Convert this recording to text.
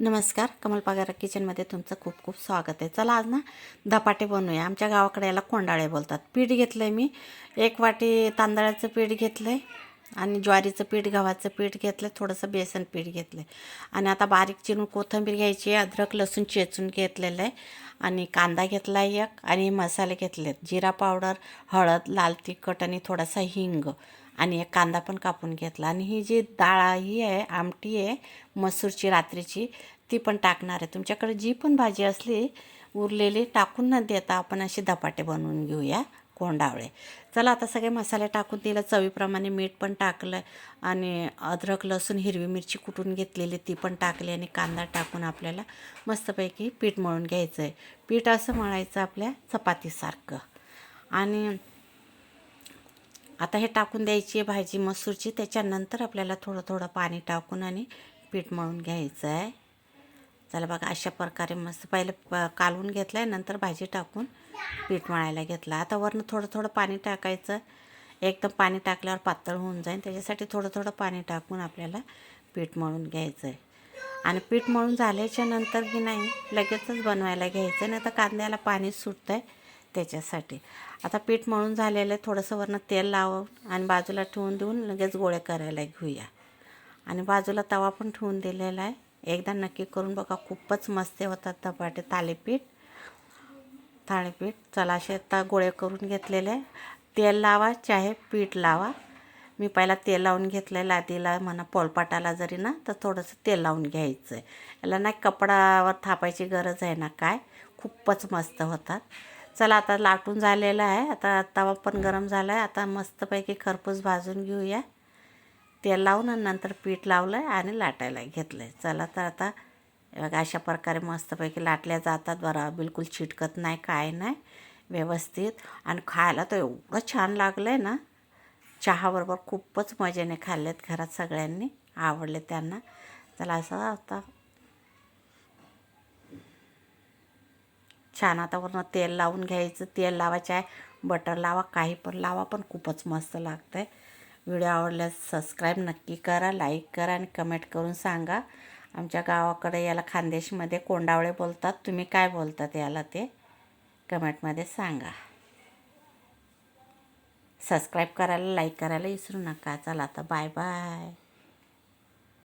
नमस्कार कमल पगारा किचनमध्ये तुमचं खूप खूप स्वागत आहे. चला आज ना धपाटे बनवूया. आमच्या गावाकडे याला कोंडाळे बोलतात. पीठ घेतलं आहे मी. एक वाटी तांदळाचं पीठ घेतलं आहे आणि ज्वारीचं पीठ गव्हाचं पीठ घेतलं आहे थोडंसं बेसन पीठ घेतलं आहे आणि आता बारीक चिरून कोथिंबीर घ्यायची अद्रक लसूण चेचून घेतलेलं आहे. आणि कांदा घेतला आहे एक आणि मसाले घेतले आहेत जिरा पावडर हळद लाल तिखट आणि थोडासा हिंग. आणि एक कांदा पण कापून घेतला. आणि ही जी डाळ ही आहे आमटी आहे मसूरची रात्रीची ती पण टाकणार आहे. तुमच्याकडे जी पण भाजी असली उरलेली टाकून न देता आपण असे धपाटे बनवून घेऊया कोंडावळे. चला आता सगळे मसाले टाकून दिलं. चवीप्रमाणे मीठ पण टाकलं आणि अद्रक लसूण हिरवी मिरची कुटून घेतलेली ती पण टाकली आणि कांदा टाकून आपल्याला मस्तपैकी पीठ मळून घ्यायचं आहे पीठ असं मळायचं आपल्या चपातीसारखं. आणि आता हे टाकून द्यायची आहे भाजी मसूरची त्याच्यानंतर आपल्याला थोडं थोडं पाणी टाकून आणि पीठ मळून घ्यायचं आहे. चला बघा अशा प्रकारे मस्त पहिले प कालवून घेतलं आहे नंतर भाजी टाकून पीठ मळायला घेतलं. आता वरनं थोडं थोडं पाणी टाकायचं. एकदम पाणी टाकल्यावर पातळ होऊन जाईल त्याच्यासाठी थोडं थोडं पाणी टाकून आपल्याला पीठ मळून घ्यायचं आहे. आणि पीठ मळून झाल्याच्यानंतर की नाही लगेचच बनवायला घ्यायचं नाही तर कांद्याला पाणी सुटतं आहे त्याच्यासाठी. आता पीठ मळून झालेलं आहे थोडंसं वरनं तेल लावून आणि बाजूला ठेवून देऊन लगेच गोळे करायला घेऊया. आणि बाजूला तवा पण ठेवून दिलेला आहे. एकदा नक्की करून बघा खूपच मस्त होतात धपाटे थालीपीठ. थाळीपीठ चला असे आता गोळे करून घेतलेले तेल लावा चाहे पीठ लावा. मी पहिला तेल लावून घेतलं आहे लादीला म्हणा पोलपाटाला जरी ना तर थोडंसं तेल लावून घ्यायचं आहे याला नाही कपडावर थापायची गरज आहे ना काय? खूपच मस्त होतात. चला आता लाटून झालेलं आहे. आता तवा पण गरम झाला आहे आता मस्तपैकी खरपूस भाजून घेऊया. तेल लावून आणि नंतर पीठ लावलं आहे आणि लाटायला घेतलं आहे चला तर आता बघा अशा प्रकारे मस्तपैकी लाटल्या जातात. बरं बिलकुल चिटकत नाही काय नाही व्यवस्थित. आणि खायला तर एवढं छान लागलं आहे ना. चहाबरोबर खूपच मजेने खाल्लेत घरात सगळ्यांनी. आवडले त्यांना. चला असं आता छान. आता वरनं तेल लावून घ्यायचं. तेल लावायचं आहे. बटर लावा काही पण लावा पण खूपच मस्त लागतं आहे व्हिडिओ आवडल्यास सबस्क्राईब नक्की करा लाईक करा आणि कमेंट करून सांगा. आमच्या गावाकडे याला खानदेशमध्ये कोंडावळे बोलतात. तुम्ही काय बोलतात याला ते? कमेंटमध्ये सांगा. सबस्क्राईब करायला लाईक करायला विसरू नका. चला आता बाय बाय